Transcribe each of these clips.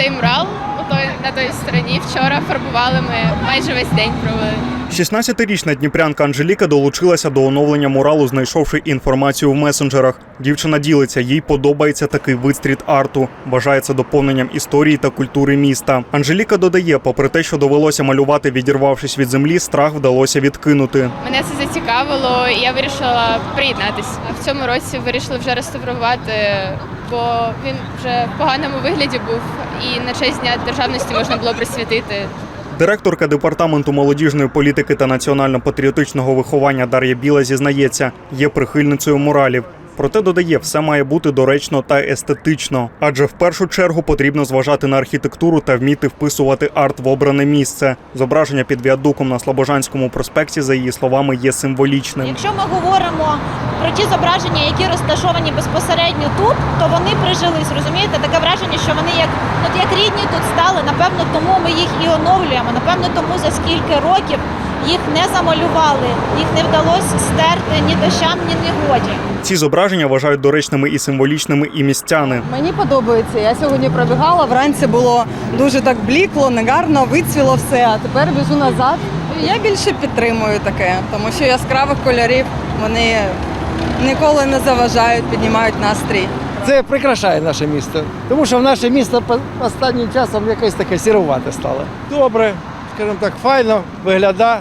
цей мурал на той стороні. Вчора фарбували ми майже весь день провели. 16-річна дніпрянка Анжеліка долучилася до оновлення муралу, знайшовши інформацію в месенджерах. Дівчина ділиться, їй подобається такий вид стріт-арту. Вважає це доповненням історії та культури міста. Анжеліка додає, попри те, що довелося малювати, відірвавшись від землі, страх вдалося відкинути. Мене це зацікавило, і я вирішила приєднатись. А в цьому році вирішили вже реставрувати, бо він вже в поганому вигляді був, і на честь дня державності можна було присвятити. Директорка департаменту молодіжної політики та національно-патріотичного виховання Дар'я Біла зізнається, є прихильницею муралів. Проте додає, все має бути доречно та естетично, адже в першу чергу потрібно зважати на архітектуру та вміти вписувати арт в обране місце. Зображення під віадуком на Слобожанському проспекті, за її словами, є символічним. Якщо ми говоримо про ті зображення, які розташовані безпосередньо тут, то вони прижились. Розумієте, таке враження, що вони як тут. Напевно, тому ми їх і оновлюємо. Напевно, тому за скільки років їх не замалювали, їх не вдалося стерти ні дощам, ні негоді. Ці зображення вважають доречними і символічними і містяни. Мені подобається. Я сьогодні пробігала. Вранці було дуже так блікло, негарно, вицвіло все. А тепер біжу назад. Я більше підтримую таке, тому що яскравих кольорів вони ніколи не заважають, піднімають настрій. Це прикрашає наше місто, тому що в наше місто останнім часом якесь таке сірувате стало. Добре, скажімо так, файно виглядає,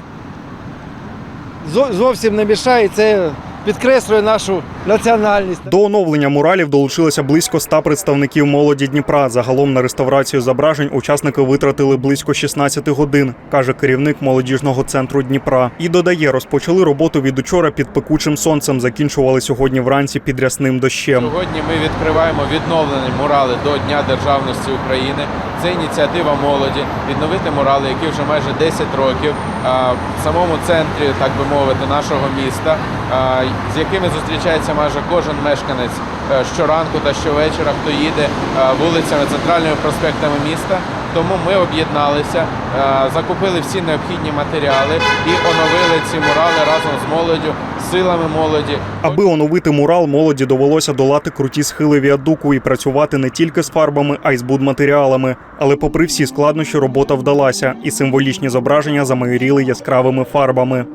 зовсім не мішає, це підкреслює нашу національність. До оновлення муралів долучилося близько ста представників молоді Дніпра. Загалом на реставрацію зображень учасники витратили близько 16 годин, каже керівник молодіжного центру Дніпра. І додає, розпочали роботу від учора під пекучим сонцем. Закінчували сьогодні вранці під рясним дощем. Сьогодні ми відкриваємо відновлені мурали до Дня державності України. Це ініціатива молоді відновити мурали, які вже майже 10 років а, в самому центрі, так би мовити, нашого міста, з якими зустрічається майже кожен мешканець е, щоранку та щовечора, хто їде е, вулицями центральними проспектами міста. Тому ми об'єдналися, е, закупили всі необхідні матеріали і оновили ці мурали разом з молоддю, силами молоді. Аби оновити мурал, молоді довелося долати круті схили віадуку і працювати не тільки з фарбами, а й з будматеріалами. Але, попри всі складнощі, робота вдалася, і символічні зображення замайоріли яскравими фарбами.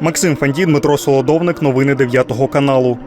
Максим Фандін, Дмитро Солодовник, новини 9 каналу.